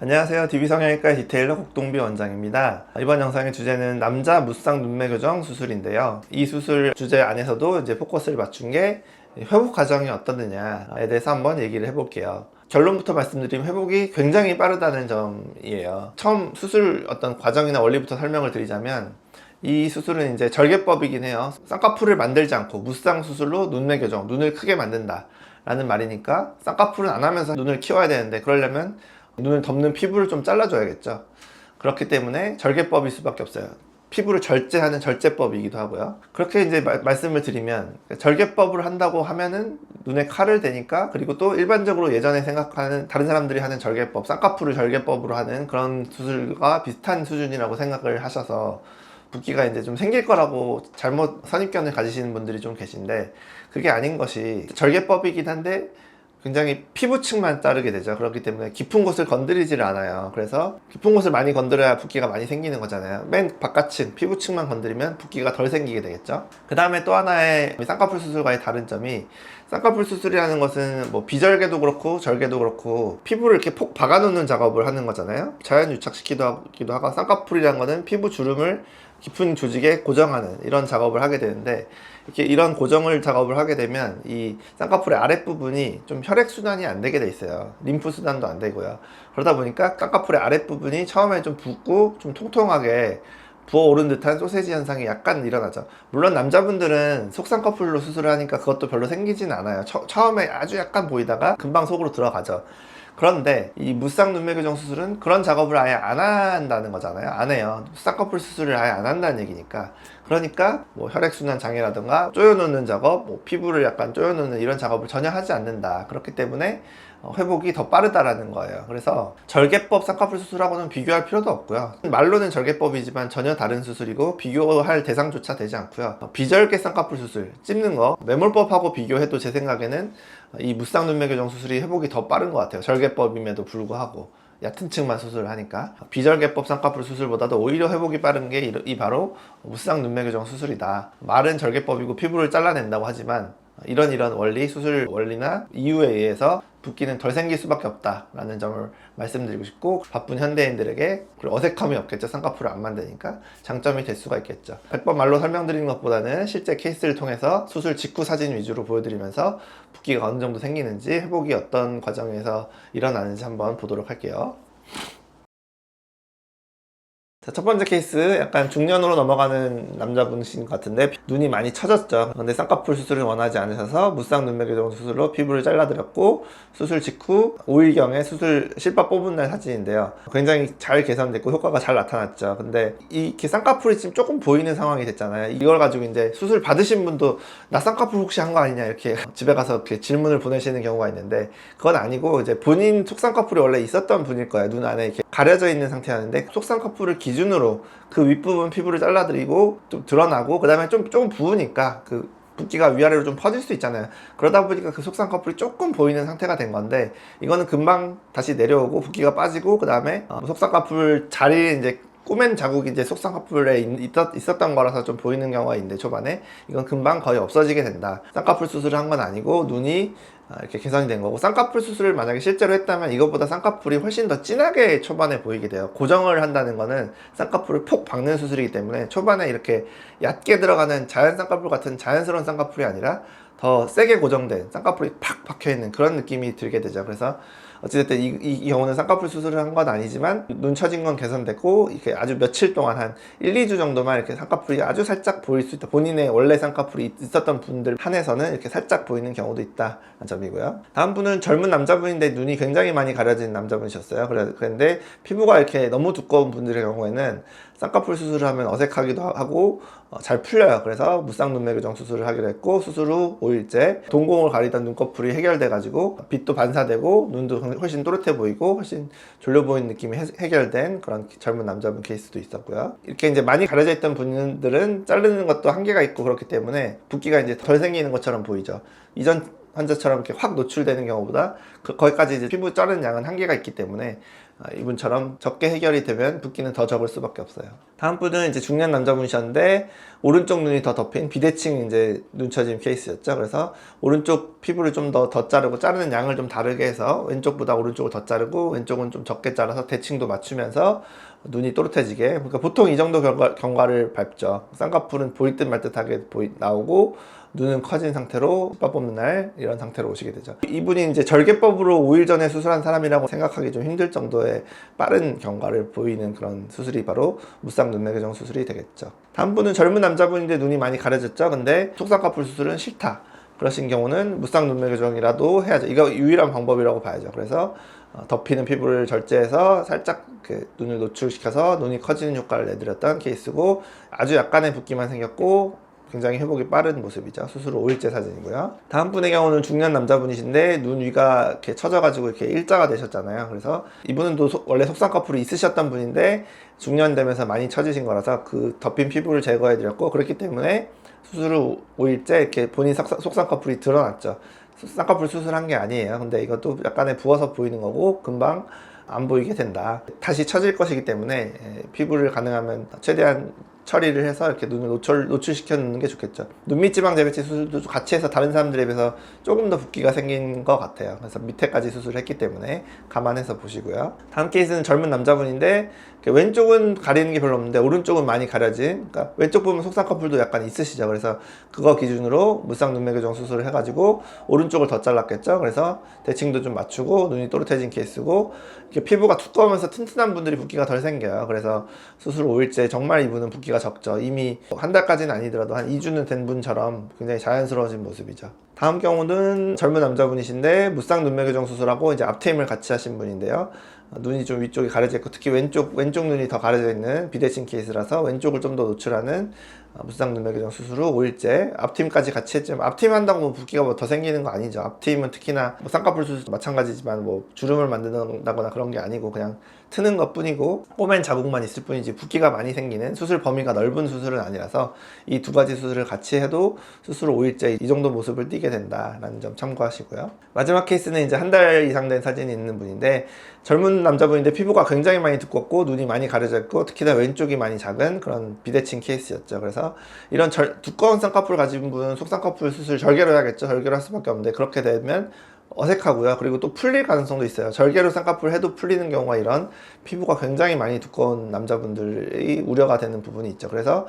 안녕하세요. DB성형외과 디테일러 곡동비 원장입니다. 이번 영상의 주제는 남자 무쌍 눈매 교정 수술인데요. 이 수술 주제 안에서도 이제 포커스를 맞춘 게 회복 과정이 어떻느냐에 대해서 한번 얘기를 해볼게요. 결론부터 말씀드리면 회복이 굉장히 빠르다는 점이에요. 처음 수술 어떤 과정이나 원리부터 설명을 드리자면 이 수술은 이제 절개법이긴 해요. 쌍꺼풀을 만들지 않고 무쌍 수술로 눈매 교정, 눈을 크게 만든다. 라는 말이니까 쌍꺼풀은 안 하면서 눈을 키워야 되는데 그러려면 눈을 덮는 피부를 좀 잘라줘야겠죠. 그렇기 때문에 절개법일 수밖에 없어요. 피부를 절제하는 절제법이기도 하고요. 그렇게 이제 마- 말씀을 드리면 절개법을 한다고 하면은 눈에 칼을 대니까 그리고 또 일반적으로 예전에 생각하는 다른 사람들이 하는 절개법, 쌍꺼풀을 절개법으로 하는 그런 수술과 비슷한 수준이라고 생각을 하셔서 붓기가 이제 좀 생길 거라고 잘못 선입견을 가지시는 분들이 좀 계신데 그게 아닌 것이 절개법이긴 한데 굉장히 피부층만 자르게 되죠. 그렇기 때문에 깊은 곳을 건드리지를 않아요. 그래서 깊은 곳을 많이 건드려야 붓기가 많이 생기는 거잖아요. 맨 바깥층, 피부층만 건드리면 붓기가 덜 생기게 되겠죠. 그 다음에 또 하나의 쌍꺼풀 수술과의 다른 점이 쌍꺼풀 수술이라는 것은 뭐 비절개도 그렇고 절개도 그렇고 피부를 이렇게 폭 박아놓는 작업을 하는 거잖아요. 자연 유착시키기도 하고 쌍꺼풀이라는 거는 피부 주름을 깊은 조직에 고정하는 이런 작업을 하게 되는데 이렇게 이런 고정을 작업을 하게 되면 이 쌍꺼풀의 아랫부분이 좀 혈액 순환이 안 되게 돼 있어요. 림프 순환도 안 되고요. 그러다 보니까 쌍꺼풀의 아랫부분이 처음에 좀 붓고 좀 통통하게 부어오른 듯한 소세지 현상이 약간 일어나죠. 물론 남자분들은 속쌍꺼풀로 수술을 하니까 그것도 별로 생기진 않아요. 처, 처음에 아주 약간 보이다가 금방 속으로 들어가죠. 그런데 이 무쌍 눈매 교정 수술은 그런 작업을 아예 안 한다는 거잖아요. 안 해요. 쌍꺼풀 수술을 아예 안 한다는 얘기니까. 그러니까 뭐 혈액순환 장애라든가 쪼여놓는 작업, 뭐 피부를 약간 쪼여놓는 이런 작업을 전혀 하지 않는다. 그렇기 때문에 어, 회복이 더 빠르다라는 거예요. 그래서 절개법 쌍꺼풀 수술하고는 비교할 필요도 없고요. 말로는 절개법이지만 전혀 다른 수술이고 비교할 대상조차 되지 않고요. 어, 비절개 쌍꺼풀 수술 찝는 거 매몰법하고 비교해도 제 생각에는 이 무쌍 눈매 교정 수술이 회복이 더 빠른 것 같아요. 절개법임에도 불구하고. 얕은 층만 수술을 하니까 비절개법 쌍꺼풀 수술보다도 오히려 회복이 빠른 게 이- 이 바로 무쌍 눈매 교정 수술이다. 말은 절개법이고 피부를 잘라낸다고 하지만 이런 이런 원리, 수술 원리나 이유에 의해서 붓기는 덜 생길 수밖에 없다라는 점을 말씀드리고 싶고 바쁜 현대인들에게 어색함이 없겠죠. 쌍꺼풀을 안 만드니까 장점이 될 수가 있겠죠. 100번 말로 설명드리는 것보다는 실제 케이스를 통해서 수술 직후 사진 위주로 보여드리면서 붓기가 어느 정도 생기는지 회복이 어떤 과정에서 일어나는지 한번 보도록 할게요. 자, 첫 번째 케이스 약간 중년으로 넘어가는 남자분이신 것 같은데 눈이 많이 처졌죠. 근데 쌍꺼풀 수술을 원하지 않으셔서 무쌍 눈매 교정 수술로 피부를 잘라드렸고 수술 직후 5일경에 수술 실밥 뽑은 날 사진인데요. 굉장히 잘 개선됐고 효과가 잘 나타났죠. 근데 이렇게 쌍꺼풀이 지금 조금 보이는 상황이 됐잖아요. 이걸 가지고 이제 수술 받으신 분도 나 쌍꺼풀 혹시 한 거 아니냐 이렇게 집에 가서 이렇게 질문을 보내시는 경우가 있는데 그건 아니고 이제 본인 속쌍꺼풀이 원래 있었던 분일 거예요. 눈 안에 이렇게 가려져 있는 상태였는데 속쌍꺼풀을 기준으로 그 윗부분 피부를 잘라드리고 좀 드러나고 그 다음에 좀 조금 부으니까 그 붓기가 위아래로 좀 퍼질 수 있잖아요. 그러다 보니까 그 속쌍꺼풀이 조금 보이는 상태가 된 건데 이거는 금방 다시 내려오고 붓기가 빠지고 그 다음에 속쌍꺼풀 자리에 이제 꼬맨 자국이 이제 속쌍꺼풀에 있- 있었던 거라서 좀 보이는 경우가 있는데 초반에 이건 금방 거의 없어지게 된다. 쌍꺼풀 수술을 한 건 아니고 눈이 아, 이렇게 개선이 된 거고 쌍꺼풀 수술을 만약에 실제로 했다면 이것보다 쌍꺼풀이 훨씬 더 진하게 초반에 보이게 돼요. 고정을 한다는 거는 쌍꺼풀을 폭 박는 수술이기 때문에 초반에 이렇게 얕게 들어가는 자연 쌍꺼풀 같은 자연스러운 쌍꺼풀이 아니라 더 세게 고정된 쌍꺼풀이 팍 박혀 있는 그런 느낌이 들게 되죠. 그래서 어찌됐든 이, 이, 이 경우는 쌍꺼풀 수술을 한 건 아니지만 눈 처진 건 개선됐고 이렇게 아주 며칠 동안 한 1, 2주 정도만 이렇게 쌍꺼풀이 아주 살짝 보일 수 있다. 본인의 원래 쌍꺼풀이 있- 있었던 분들 한해서는 이렇게 살짝 보이는 경우도 있다는 점이고요. 다음 분은 젊은 남자분인데 눈이 굉장히 많이 가려진 남자분이셨어요. 그런데 피부가 이렇게 너무 두꺼운 분들의 경우에는 쌍꺼풀 수술을 하면 어색하기도 하고 어, 잘 풀려요. 그래서 무쌍 눈매 교정 수술을 하기로 했고 수술 후 5일째 동공을 가리던 눈꺼풀이 해결돼 가지고 빛도 반사되고 눈도 훨씬 또렷해 보이고 훨씬 졸려 보이는 느낌이 해- 해결된 그런 젊은 남자분 케이스도 있었고요. 이렇게 이제 많이 가려져 있던 분들은 자르는 것도 한계가 있고 그렇기 때문에 붓기가 이제 덜 생기는 것처럼 보이죠. 이전 환자처럼 이렇게 확 노출되는 경우보다 그- 거기까지 이제 피부 자르는 양은 한계가 있기 때문에 아, 이분처럼 적게 해결이 되면 붓기는 더 적을 수밖에 없어요. 다음 분은 이제 중년 남자분이셨는데 오른쪽 눈이 더 덮인 비대칭 이제 눈처짐 케이스였죠. 그래서 오른쪽 피부를 좀 더 더 자르고 자르는 양을 좀 다르게 해서 왼쪽보다 오른쪽을 더 자르고 왼쪽은 좀 적게 잘라서 대칭도 맞추면서 눈이 또렷해지게 그러니까 보통 이 정도 경과, 경과를 밟죠. 쌍꺼풀은 보일 듯 말 듯하게 보이, 나오고 눈은 커진 상태로 오빠 뽑는 날 이런 상태로 오시게 되죠. 이분이 이제 절개법으로 5일 전에 수술한 사람이라고 생각하기 좀 힘들 정도의 빠른 경과를 보이는 그런 수술이 바로 무쌍 눈매 교정 수술이 되겠죠. 다음 분은 젊은 남자분인데 눈이 많이 가려졌죠. 근데 속쌍꺼풀 수술은 싫다. 그러신 경우는 무쌍 눈매 교정이라도 해야죠. 이거 유일한 방법이라고 봐야죠. 그래서 어, 덮이는 피부를 절제해서 살짝 그 눈을 노출시켜서 눈이 커지는 효과를 내드렸던 케이스고 아주 약간의 붓기만 생겼고 굉장히 회복이 빠른 모습이죠. 수술 후 5일째 사진이고요. 다음 분의 경우는 중년 남자분이신데 눈 위가 이렇게 처져가지고 이렇게 일자가 되셨잖아요. 그래서 이분은 또 소- 원래 속쌍꺼풀이 있으셨던 분인데 중년 되면서 많이 처지신 거라서 그 덮인 피부를 제거해드렸고 그렇기 때문에 수술 후 5일째 이렇게 본인 삭- 속쌍꺼풀이 드러났죠. 쌍꺼풀 수술한 게 아니에요. 근데 이것도 약간의 부어서 보이는 거고 금방 안 보이게 된다. 다시 처질 것이기 때문에 예, 피부를 가능하면 최대한 처리를 해서 이렇게 눈을 노출, 노출시켜 놓는 게 좋겠죠. 눈밑 지방 재배치 수술도 같이 해서 다른 사람들에 비해서 조금 더 붓기가 생긴 것 같아요. 그래서 밑에까지 수술을 했기 때문에 감안해서 보시고요. 다음 케이스는 젊은 남자분인데 왼쪽은 가리는 게 별로 없는데 오른쪽은 많이 가려진. 그러니까 왼쪽 보면 속쌍꺼풀도 약간 있으시죠. 그래서 그거 기준으로 무쌍 눈매 교정 수술을 해가지고 오른쪽을 더 잘랐겠죠. 그래서 대칭도 좀 맞추고 눈이 또렷해진 케이스고 이렇게 피부가 두꺼우면서 튼튼한 분들이 붓기가 덜 생겨요. 그래서 수술 5일째 정말 이분은 붓기가 적죠. 이미 한 달까지는 아니더라도 한 2주는 된 분처럼 굉장히 자연스러워진 모습이죠. 다음 경우는 젊은 남자분이신데 무쌍 눈매 교정 수술하고 이제 앞트임을 같이 하신 분인데요. 어, 눈이 좀 위쪽이 가려져 있고 특히 왼쪽 왼쪽 눈이 더 가려져 있는 비대칭 케이스라서 왼쪽을 좀 더 노출하는 어, 무쌍 눈매 교정 수술 후 5일째 앞팀까지 같이 했지만 앞팀 한다고 뭐 붓기가 뭐 더 생기는 거 아니죠. 앞팀은 특히나 뭐 쌍꺼풀 수술 마찬가지지만 뭐 주름을 만든다거나 그런 게 아니고 그냥 트는 것 뿐이고 꼬맨 자국만 있을 뿐이지 붓기가 많이 생기는 수술 범위가 넓은 수술은 아니라서 이 두 가지 수술을 같이 해도 수술 후 5일째 이 정도 모습을 띠게 된다라는 점 참고하시고요. 마지막 케이스는 이제 한 달 이상 된 사진이 있는 분인데 젊은 남자분인데 피부가 굉장히 많이 두껍고 눈이 많이 가려져 있고 특히나 왼쪽이 많이 작은 그런 비대칭 케이스였죠. 그래서 이런 절- 두꺼운 쌍꺼풀 가진 분은 속쌍꺼풀 수술 절개로 해야겠죠. 절개로 할 수밖에 없는데 그렇게 되면 어색하고요. 그리고 또 풀릴 가능성도 있어요. 절개로 쌍꺼풀 해도 풀리는 경우가 이런 피부가 굉장히 많이 두꺼운 남자분들이 우려가 되는 부분이 있죠. 그래서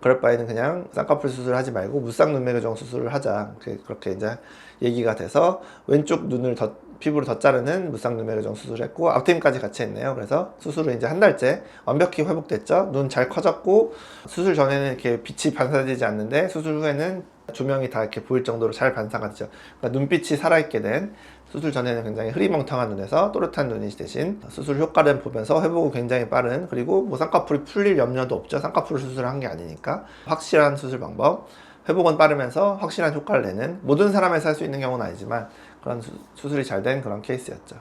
그럴 바에는 그냥 쌍꺼풀 수술을 하지 말고 무쌍 눈매 교정 수술을 하자. 그- 그렇게 이제 얘기가 돼서 왼쪽 눈을 더 피부를 더 자르는 무쌍 눈매 교정 수술을 했고 앞팀까지 같이 했네요. 그래서 수술은 이제 한 달째 완벽히 회복됐죠. 눈 잘 커졌고 수술 전에는 이렇게 빛이 반사되지 않는데 수술 후에는 조명이 다 이렇게 보일 정도로 잘 반사가 되죠. 그러니까 눈빛이 살아있게 된 수술 전에는 굉장히 흐리멍텅한 눈에서 또렷한 눈이 대신 수술 효과를 보면서 회복이 굉장히 빠른 그리고 뭐 쌍꺼풀이 풀릴 염려도 없죠. 쌍꺼풀 수술을 한게 아니니까 확실한 수술 방법 회복은 빠르면서 확실한 효과를 내는 모든 사람에서 할 수 있는 경우는 아니지만 그런 수, 수술이 잘 된 그런 케이스였죠.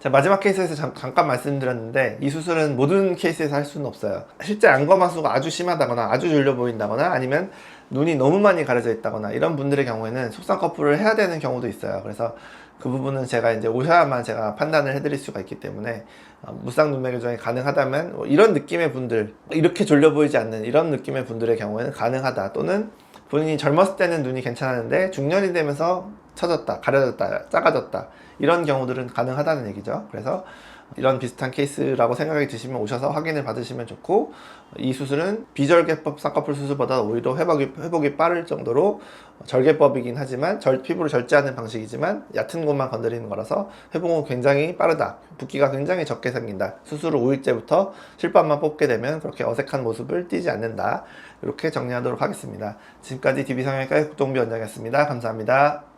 자, 마지막 케이스에서 잠, 잠깐 말씀드렸는데 이 수술은 모든 케이스에서 할 수는 없어요. 실제 안검하수가 아주 심하다거나 아주 졸려 보인다거나 아니면 눈이 너무 많이 가려져 있다거나 이런 분들의 경우에는 속쌍꺼풀을 해야 되는 경우도 있어요. 그래서 그 부분은 제가 이제 오셔야만 제가 판단을 해드릴 수가 있기 때문에 어, 무쌍 눈매 교정이 가능하다면 뭐 이런 느낌의 분들 이렇게 졸려 보이지 않는 이런 느낌의 분들의 경우에는 가능하다 또는 본인이 젊었을 때는 눈이 괜찮았는데 중년이 되면서 처졌다, 가려졌다, 작아졌다 이런 경우들은 가능하다는 얘기죠. 그래서 이런 비슷한 케이스라고 생각이 드시면 오셔서 확인을 받으시면 좋고 이 수술은 비절개법 쌍꺼풀 수술보다 오히려 회복이, 회복이 빠를 정도로 절개법이긴 하지만 절, 피부를 절제하는 방식이지만 얕은 곳만 건드리는 거라서 회복은 굉장히 빠르다. 붓기가 굉장히 적게 생긴다. 수술 후 5일째부터 실밥만 뽑게 되면 그렇게 어색한 모습을 띠지 않는다. 이렇게 정리하도록 하겠습니다. 지금까지 DB성형외과 국동비 원장이었습니다. 감사합니다.